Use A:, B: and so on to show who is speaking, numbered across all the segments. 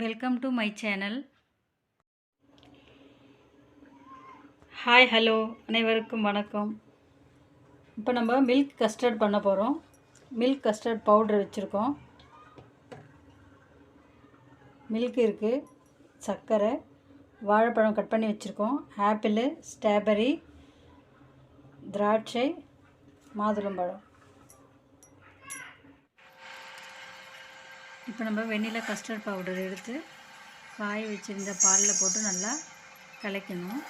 A: Welcome to my channel hi hello அனைவருக்கும் வணக்கம். இப்போ நம்ம மில்க் கஸ்டர்ட் பண்ண போகிறோம் மில்க் கஸ்டர்ட் பவுடர் வச்சுருக்கோம். மில்க் இருக்குது சர்க்கரை வாழைப்பழம் கட் பண்ணி வச்சுருக்கோம். ஆப்பிள் ஸ்ட்ராபெரி திராட்சை மாதுளம்பழம். இப்போ நம்ம வெண்ணிலா கஸ்டர்ட் பவுடர் எடுத்து காய வச்சுருந்த பாலில் போட்டு நல்லா கலக்கணும்.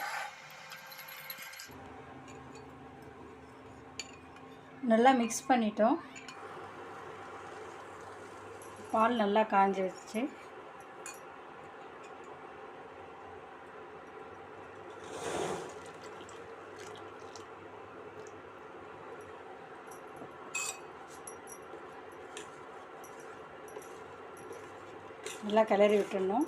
A: நல்லா மிக்ஸ் பண்ணிட்டோம். பால் நல்லா காஞ்சி வச்சு நல்லா கிளறி விட்டுடணும்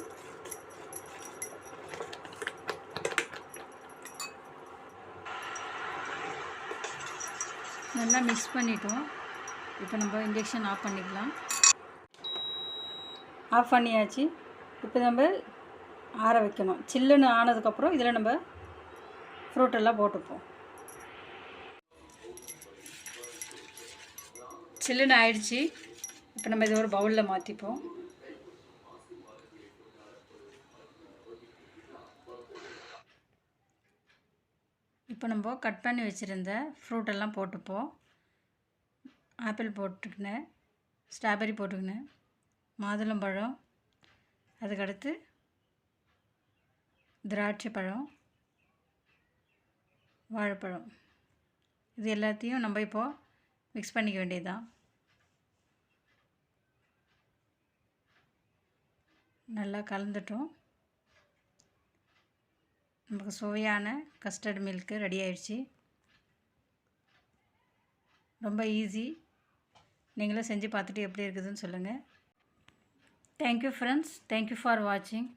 A: நல்லா மிக்ஸ் பண்ணிட்டோம். இப்போ நம்ம இன்ஜெக்ஷன் ஆஃப் பண்ணிக்கலாம். ஆஃப் பண்ணியாச்சு. இப்போ நம்ம ஆற வைக்கணும். சில்லுன்னு ஆனதுக்கப்புறம் இதில் நம்ம ஃப்ரூட்டெல்லாம் போட்டுப்போம். சில்லுன்னு ஆயிடுச்சு. இப்போ நம்ம இதை ஒரு பவுலில் மாற்றிப்போம் இப்போ நம்ம கட் பண்ணி வச்சுருந்த ஃப்ரூட்டெல்லாம் போட்டுப்போம். ஆப்பிள் போட்டுக்கினேன் ஸ்ட்ராபெரி போட்டுக்கினேன் மாதுளம்பழம் அதுக்கடுத்து திராட்சை பழம் வாழைப்பழம். இது எல்லாத்தையும் நம்ம இப்போது மிக்ஸ் பண்ணிக்க வேண்டியதுதான். நல்லா கலந்துட்டோம். நமக்கு சுவையான கஸ்டர்ட் மில்க்கு ரெடி ஆயிடுச்சு. ரொம்ப ஈஸி நீங்களும் செஞ்சு பார்த்துட்டு எப்படி இருக்குதுன்னு சொல்லுங்கள் தேங்க்யூ ஃப்ரெண்ட்ஸ் தேங்க்யூ ஃபார் வாட்சிங்